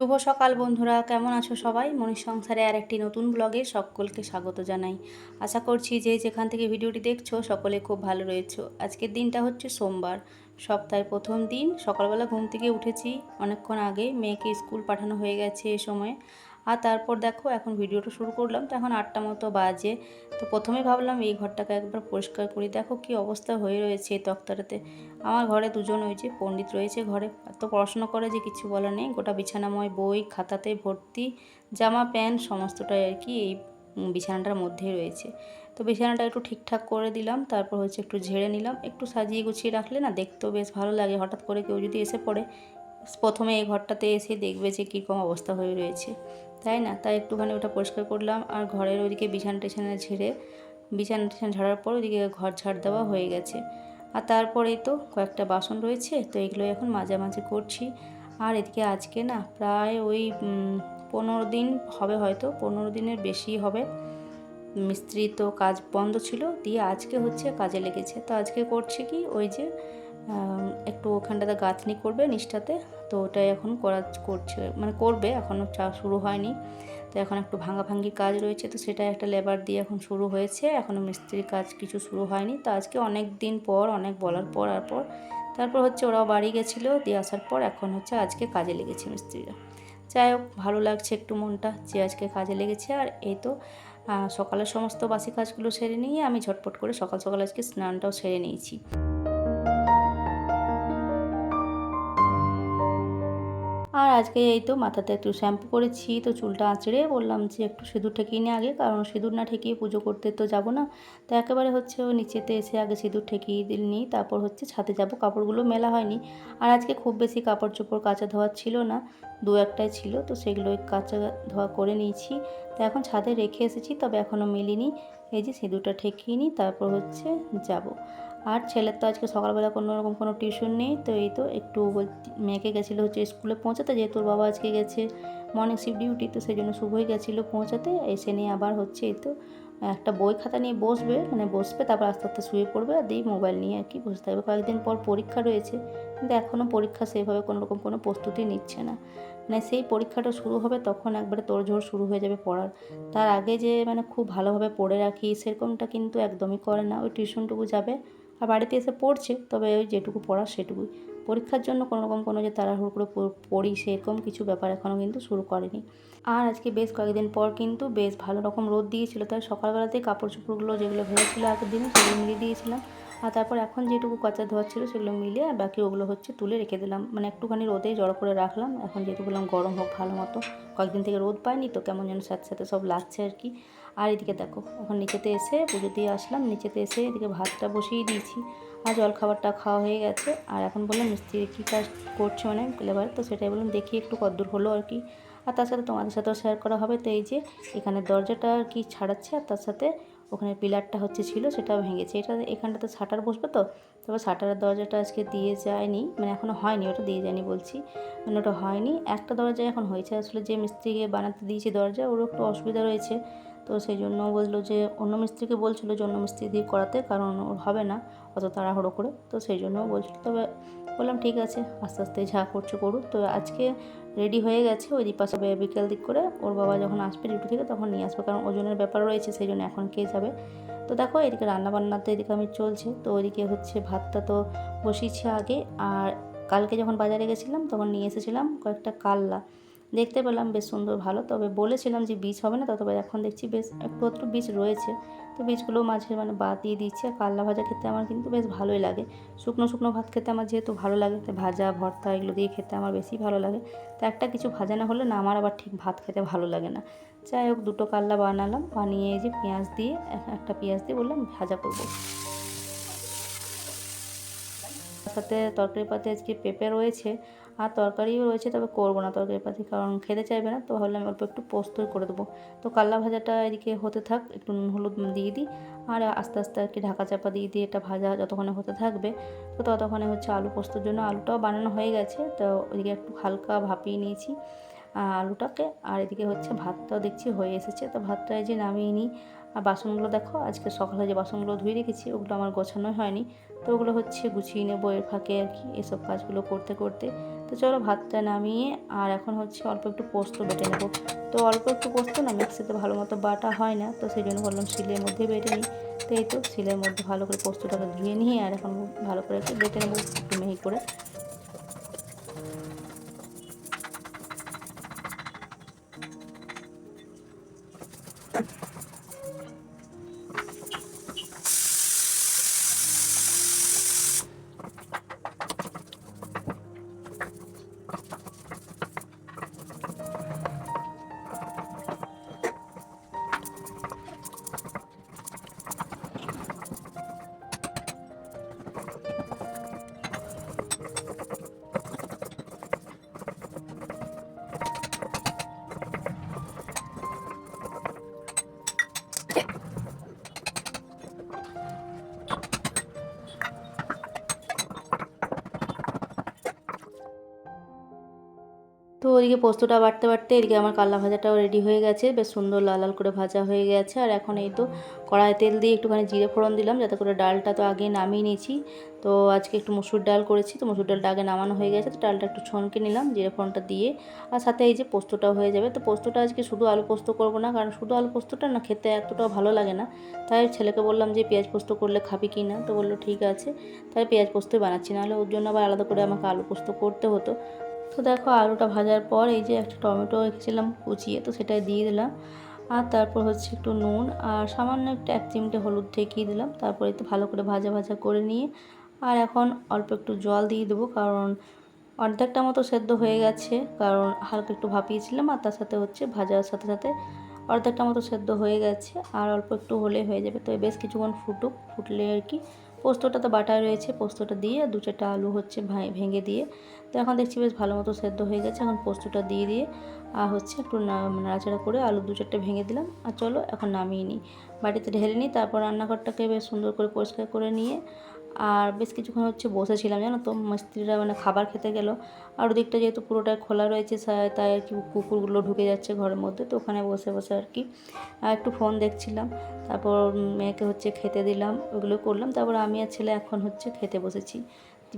শুভ সকাল বন্ধুরা, কেমন আছো সবাই? মনির সংসারে আর একটি নতুন ব্লগে সকলকে স্বাগত জানাই। আশা করছি যে যেখান থেকে ভিডিওটি দেখছ, সকলে খুব ভালো রয়েছো। আজকের দিনটা হচ্ছে সোমবার। সপ্তাহের প্রথম দিন, সকালবেলা ঘুম থেকে উঠেছি। অনেকক্ষণ আগে মেয়েকে স্কুল পাঠানো হয়ে গেছে এ সময়। আর তারপর দেখো, এখন ভিডিওটা শুরু করলাম। তো এখন আটটা মতো বাজে। তো প্রথমে ভাবলাম এই ঘরটাকে একবার পরিষ্কার করি। দেখো কি অবস্থা হয়ে রয়েছে এই তক্তাটাতে আমার ঘরে দুজন ওই যে পণ্ডিত রয়েছে ঘরে। এত পড়াশোনা করে যে কিছু বলার নেই। গোটা বিছানাময় বই, খাতাতে ভর্তি, জামা, প্যান্ট, সমস্তটাই আর কি এই বিছানাটার মধ্যেই রয়েছে। তো বিছানাটা একটু ঠিকঠাক করে দিলাম। তারপর হচ্ছে একটু ঝেড়ে নিলাম। একটু সাজিয়ে গুছিয়ে রাখলে না দেখতেও বেশ ভালো লাগে। হঠাৎ করে কেউ যদি এসে পড়ে, প্রথমে এই ঘরটাতে এসে দেখবে যে কীরকম অবস্থা হয়ে রয়েছে। তাই না? তাই একটুখানি ওটা পরিষ্কার করলাম আর ঘরের ওইদিকে বিছানা টিছানা ঝেড়ে, বিছানা টিছানা ঝাড়ার পর ওইদিকে ঘর ঝাড় দেওয়া হয়ে গেছে। আর তারপরেই তো কয়েকটা বাসন রয়েছে, তো এগুলো এখন মাঝে মাঝে করছি। আর এদিকে আজকে না প্রায় ওই পনেরো দিন হবে হয়তো, পনেরো দিনের বেশি হবে। মিস্ত্রি তো কাজ বন্ধ ছিল, দিয়ে আজকে হচ্ছে কাজে লেগেছে। তো আজকে করছে কি ওই যে একটু ওখানটাতে গাঁথনি করবে নিচটাতে। তো ওটাই এখন করা করছে মানে করবে এখনও চা শুরু হয়নি। তো এখন একটু ভাঙাভাঙ্গি কাজ রয়েছে, তো সেটা একটা লেবার দিয়ে এখন শুরু হয়েছে। এখনও মিস্ত্রির কাজ কিছু শুরু হয়নি। তো আজকে অনেক দিন পর, অনেক বলার পর আর পর। তারপর হচ্ছে ওরাও বাড়ি গেছিল, দিয়ে আসার পর এখন হচ্ছে আজকে কাজে লেগেছে মিস্ত্রিরা। যাই হোক, ভালো লাগছে একটু মনটা যে আজকে কাজে লেগেছে। আর এই তো সকালের সমস্ত বাসি কাজগুলো সেরে নিয়ে আমি ঝটপট করে সকাল সকাল আজকে স্নানটাও সেরে নিয়েছি। আর আজকে এই তো মাথাতে একটু শ্যাম্পু করেছি, তো চুলটা আঁচড়ে বললাম যে একটু সিঁদুর ঠেকিয়ে নিয়ে আগে, কারণ সিঁদুর না ঠেকিয়ে পুজো করতে তো যাব না। তো একেবারে হচ্ছে ও নিচেতে এসে আগে সিঁদুর ঠেকিয়ে নিই তারপর হচ্ছে ছাদে যাব, কাপড়গুলো মেলা হয়নি। আর আজকে খুব বেশি কাপড় চোপড় কাচা ধোয়া ছিল না, দু একটাই ছিল, তো সেগুলো কাচা ধোয়া করে নিয়েছি। তো এখন ছাদে রেখে এসেছি, তবে এখনও মেলিনি, এই যে সিঁদুরটা ঠেকিয়ে নিই তারপর হচ্ছে যাব। আর ছেলের তো আজকে সকালবেলা কোনো রকম কোনো টিউশন নেই, তো এই তো একটু মেয়েকে গেছিল হচ্ছে স্কুলে পৌঁছাতে, যেহেতু ওর বাবা আজকে গেছে মর্নিং শিফট ডিউটি তো সেই জন্য শুভই গেছিল পৌঁছাতে, এসে নিয়ে আবার হচ্ছে এই তো, একটা বই খাতা নিয়ে বসবে মানে বসবে, তারপর আস্তে আস্তে শুয়ে পড়বে আর দিয়ে মোবাইল নিয়ে আর কি বসে থাকবে। কয়েকদিন পর পরীক্ষা রয়েছে, কিন্তু এখনও পরীক্ষা সেভাবে কোনো রকম কোনো প্রস্তুতি নিচ্ছে না। মানে সেই পরীক্ষাটা শুরু হবে তখন একবারে তোড়ঝোড় শুরু হয়ে যাবে পড়ার। তার আগে যে মানে খুব ভালোভাবে পড়ে রাখি সেরকমটা কিন্তু একদমই করে না, ওই টিউশনটুকু যাবে আর বাড়িতে এসে পড়ছে, তবে ওই যেটুকু পড়ার সেটুকুই। পরীক্ষার জন্য কোনো রকম কোনো যে তাড়াহুড়ো করে পড়ি সেরকম কিছু ব্যাপার এখনও কিন্তু শুরু করেনি। আর আজকে বেশ কয়েকদিন পর কিন্তু বেশ ভালো রকম রোদ দিয়েছিল, তাই সকালবেলাতেই কাপড় চোপড়গুলো যেগুলো ভেবেছিল আগের দিনে সেগুলো মিলিয়ে দিয়েছিলাম। আর তারপর এখন যেটুকু কাঁচা ধোয়া ছিল সেগুলো মিলিয়ে আর বাকি ওগুলো হচ্ছে তুলে রেখে দিলাম। মানে একটুখানি রোদেই জড়ো করে রাখলাম। এখন বললাম গরম হোক ভালো মতো। কয়েকদিন থেকে রোদ পাইনি, তো কেমন যেন সাথে সাথে সব লাগছে আর কি। আর এদিকে দেখো, এখন নিচেতে এসে পুজো দিয়ে আসলাম। নিচেতে এসে এদিকে ভাতটা বসিয়ে দিয়েছি। আর জল খাবারটা খাওয়া হয়ে গেছে। আর এখন বললাম, মিস্ত্রি কী কাজ করছে মানে লেবার? তো সেটাই বললাম, দেখি একটু কদ্দূর হলো আর কি। আর তার সাথে তোমাদের সাথেও শেয়ার করা হবে। তো এই যে এখানে দরজাটা আর কি ছাড়াচ্ছে, আর তার সাথে ওখানে পিলারটা হচ্ছে ছিল, সেটাও ভেঙেছে। এটা এখানটাতে শাটার বসবে তো? তবে শাটারের দরজাটা আজকে দিয়ে যায়নি। মানে এখনও হয়নি, ওটা দিয়ে যায়নি বলছি। মানে ওটা হয়নি। একটা দরজা এখন হয়েছে। আসলে যে মিস্ত্রিকে বানাতে দিয়েছি দরজা, ওরও একটু অসুবিধা রয়েছে। তো সেই জন্য বলল যে অন্য মিস্ত্রিকে বলছিলো যে অন্য মিস্ত্রি দিয়ে করাতে, কারণ ওর হবে না, অত তাড়াহুড়ো করে। তো সেই জন্য বলছিল, তবে বললাম, ঠিক আছে, আস্তে আস্তে যা করছে করুক। তো আজকে রেডি হয়ে গেছে, ওই পাশে বিকেল দিক করে। ওর বাবা যখন আসবে ডিউটি থেকে, তখন নিয়ে আসবে, কারণ ওজনের ব্যাপার রয়েছে, সেই জন্য এখন কে যাবে? তো দেখো, এদিকে রান্নাবান্না তো এদিকে আমি চলছে। তো ওইদিকে হচ্ছে ভাতটা তো বসিয়েছি আগে, আর কালকে যখন বাজারে গেছিলাম, তখন নিয়ে এসেছিলাম কয়েকটা কাল্লা। দেখতে পেলাম বেশ সুন্দর ভালো। তবে বলেছিলাম যে বীজ হবে না তবে এখন দেখছি বেশ একটু একটু বীজ রয়েছে। তো বীজগুলো মাঝে মানে বাদ দিয়ে দিচ্ছি। আর কাল্লা ভাজা খেতে আমার কিন্তু বেশ ভালোই লাগে। শুকনো শুকনো ভাত খেতে আমার যেহেতু ভালো লাগে তো ভাজা, ভর্তা এগুলো দিয়ে খেতে আমার বেশি ভালো লাগে। তো একটা কিছু ভাজা না হলে না আমার আবার ঠিক ভাত খেতে ভালো লাগে না। যাই হোক, দুটো কাল্লা বানালাম। বানিয়ে যে পেঁয়াজ দিয়ে একটা পেঁয়াজ দিয়ে বললাম ভাজা করব। সাথে তরকারি পাতে আজকে পেঁপে রয়েছে। আর তরকারিও রয়েছে, তবে করব না তরকারি পাতি, কারণ খেতে চাইবে না। তো ভাবলাম অল্প একটু পোস্তই করে দেবো। তো কাল্লা ভাজাটা এদিকে হতে থাক, একটু নুন হলুদ দিয়ে দিই। আর আস্তে আস্তে আর কি ঢাকা চাপা দিয়ে দিয়ে এটা ভাজা যতক্ষণে হতে থাকবে, তো ততক্ষণে হচ্ছে আলু পোস্তর জন্য আলুটাও বানানো হয়ে গেছে। তো ওইদিকে একটু হালকা ভাপিয়ে নিয়েছি আলুটাকে। আর এদিকে হচ্ছে ভাতটাও দেখছি হয়ে এসেছে। তো ভাতটা যে নামিয়ে নিই। আর বাসনগুলো দেখো, আজকে সকালে যে বাসনগুলো ধুয়ে রেখেছি, ওগুলো আমার গোছানোই হয়নি। তো ওগুলো হচ্ছে গুছিয়ে নেব এর ফাঁকে আর কি, এসব কাজগুলো করতে করতে। তো চলো ভাতটা নামিয়ে আর এখন হচ্ছে অল্প একটু পোস্ত বেটে নেব। তো অল্প একটু পোস্ত না, মিক্সিতে ভালো মতো বাটা হয় না, তো সেই জন্য বললাম শিলের মধ্যে বেটে নিই। তো এই তো শিলের মধ্যে ভালো করে পোস্তটাকে ধুয়ে নিয়ে আর এখন ভালো করে একটু বেটে নেব একটু মেহি করে। তো ওদিকে পোস্তটা বাড়তে বাড়তে এদিকে আমার কাল্লা ভাজাটাও রেডি হয়ে গেছে। বেশ সুন্দর লাল লাল করে ভাজা হয়ে গেছে। আর এখন এই তো কড়াই তেল দিয়ে একটুখানি জিরে ফোড়ন দিলাম, যাতে করে ডালটা তো আগে নামিয়ে নিয়েছি। তো আজকে একটু মুসুর ডাল করেছি, তো মুসুর ডালটা আগে নামানো হয়ে গেছে, তো ডালটা একটু ছনকে নিলাম, জিরে ফোড়নটা দিয়ে। আর সাথে এই যে পোস্তটাও হয়ে যাবে, তো পোস্তটা আজকে শুধু আলু পোস্ত করব না, কারণ শুধু আলু পোস্তটা না, খেতে এতটাও ভালো লাগে না। তাই ছেলেকে বললাম যে, পেঁয়াজ পোস্ত করলে খাবি কি না? তো বলল, ঠিক আছে। তাই পেঁয়াজ পোস্তই বানাচ্ছি, নাহলে ওর জন্য আবার আলাদা করে আমাকে আলু পোস্ত করতে হতো। তো দেখো আলুটা ভাজার পর এই যে একটা টমেটো রেখেছিলাম, কুচিয়ে, তো সেটাই দিয়ে দিলাম। আর তারপর হচ্ছে একটু নুন আর সামান্য একটু এক চিমটে হলুদ ঠেকিয়ে দিলাম। তারপরে তো ভালো করে ভাজা ভাজা করে নিয়ে আর এখন অল্প একটু জল দিয়ে দেবো কারণ অর্ধেকটা মতো সেদ্ধ হয়ে গেছে, কারণ হালকা একটু ভাপিয়েছিলাম আর তার সাথে হচ্ছে ভাজার সাথে সাথে অর্ধেকটা মতো সেদ্ধ হয়ে গেছে আর অল্প একটু হলে হয়ে যাবে। তো বেশ কিছুক্ষণ ফুটুক, ফুটলে আর কি পোস্তটা তো বাটায় রয়েছে, পোস্তটা দিয়ে দু চারটা আলু হচ্ছে ভেঙে দিয়ে, তো এখন দেখছি বেশ ভালো মতো সেদ্ধ হয়ে গেছে, এখন পোস্তটা দিয়ে দিয়ে আর হচ্ছে একটু নাড়াচাড়া করে আলু দু চারটে ভেঙে দিলাম, আর চলো এখন নামিয়ে নিই। বাড়িতে ঢেলে নিই, তারপর রান্নাঘরটাকে বেশ সুন্দর করে পরিষ্কার করে নিয়ে আর বেশ কিছুক্ষণ হচ্ছে বসেছিলাম, জানো তো? মিস্ত্রিরা মানে খাবার খেতে গেল। আর ওদিকটা যেহেতু পুরোটাই খোলা রয়েছে তাই আর কি কুকুরগুলো ঢুকে যাচ্ছে ঘরের মধ্যে। তো ওখানে বসে বসে আর কি একটু ফোন দেখছিলাম। তারপর মেয়েকে হচ্ছে খেতে দিলাম, ওগুলো করলাম। তারপর আমি আর ছেলে এখন হচ্ছে খেতে বসেছি।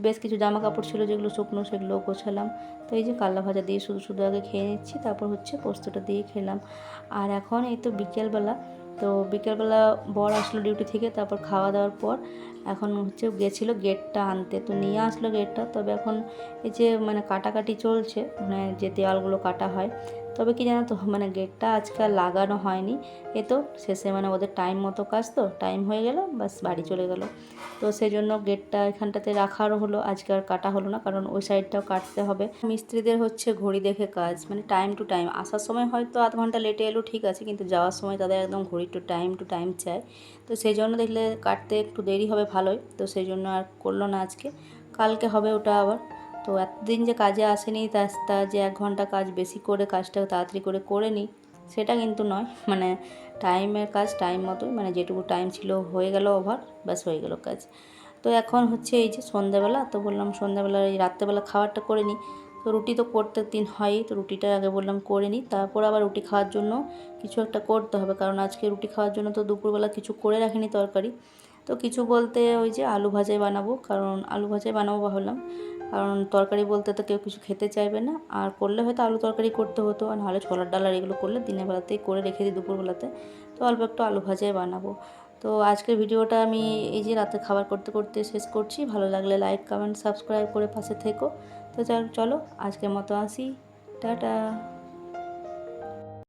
বেশ কিছু জামা কাপড় ছিল যেগুলো শুকনো, সেগুলো গোছালাম। তো এই যে কাল্লা ভাজা দিয়ে শুধু শুধু আগে খেয়ে নিচ্ছি, তারপর হচ্ছে পোস্তটা দিয়ে খেলাম। আর এখন এই তো বিকেলবেলা তো বিকেলবেলা বর আসলো ডিউটি থেকে, তারপর খাওয়া দাওয়ার পর এখন হচ্ছে গেছিল গেটটা আনতে। তো নিয়ে আসলো গেটটা তবে এখন এই যে মানে কাটাকাটি চলছে মানে যে দেওয়ালগুলো কাটা হয় তবে কি জানো তো মানে গেটটা আজকাল লাগানো হয়নি। এ তো শেষে মানে ওদের টাইম মতো কাজ তো টাইম হয়ে গেল বাস বাড়ি চলে গেল। তো সেই জন্য গেটটা এখানটাতে রাখারও হলো, আজকে আর কাটা হলো না, কারণ ওই সাইডটাও কাটতে হবে। মিস্ত্রিদের হচ্ছে ঘড়ি দেখে কাজ মানে টাইম টু টাইম আসার সময় হয়তো আধ ঘণ্টা লেটে এলো, ঠিক আছে, কিন্তু যাওয়ার সময় তাদের একদম ঘড়ি টু টাইম টু টাইম চায়। তো সেই জন্য দেখলে কাটতে একটু দেরি হবে ভালোই, তো সেই জন্য আর করল না আজকে। কালকে হবে ওটা আবার। তো এতদিন যে কাজে আসেনি, তা যে এক ঘণ্টা কাজ বেশি করে কাজটা তাড়াতাড়ি করে করে নিই, সেটা কিন্তু নয়। মানে টাইমের কাজ, টাইম মতোই মানে যেটুকু টাইম ছিল হয়ে গেল ওভার, ব্যাস হয়ে গেল কাজ। তো এখন হচ্ছে এই যে সন্ধ্যাবেলা, তো বললাম সন্ধ্যাবেলা এই রাত্রেবেলা খাবারটা করে নিই। তো রুটি তো করতে দিন হয়ই, তো রুটিটা আগে বললাম করে নিই, তারপর আবার রুটি খাওয়ার জন্য কিছু একটা করতে হবে, কারণ আজকে রুটি খাওয়ার জন্য তো দুপুরবেলা কিছু করে রাখিনি তরকারি। তো কিছু বলতে ওই যে আলু ভাজাই বানাবো, কারণ আলু ভাজাই বানাবো ভাবলাম। কারণ তরকারি বলতে তো কেউ কিছু খেতে চাইবে না। আর করলে হয়তো আলু তরকারি করতে হতো, আর নাহলে ছোলার ডালার এগুলো করলে দিনের বেলাতেই করে রেখে দিই দুপুরবেলাতে। তো অল্প একটু আলু ভাজাই বানাবো। তো আজকের ভিডিওটা আমি এই যে রাতে খাবার করতে করতে শেষ করছি। ভালো লাগলে লাইক কমেন্ট সাবস্ক্রাইব করে পাশে থেকো। তো চলো, আজকের মতো আসি। টাটা।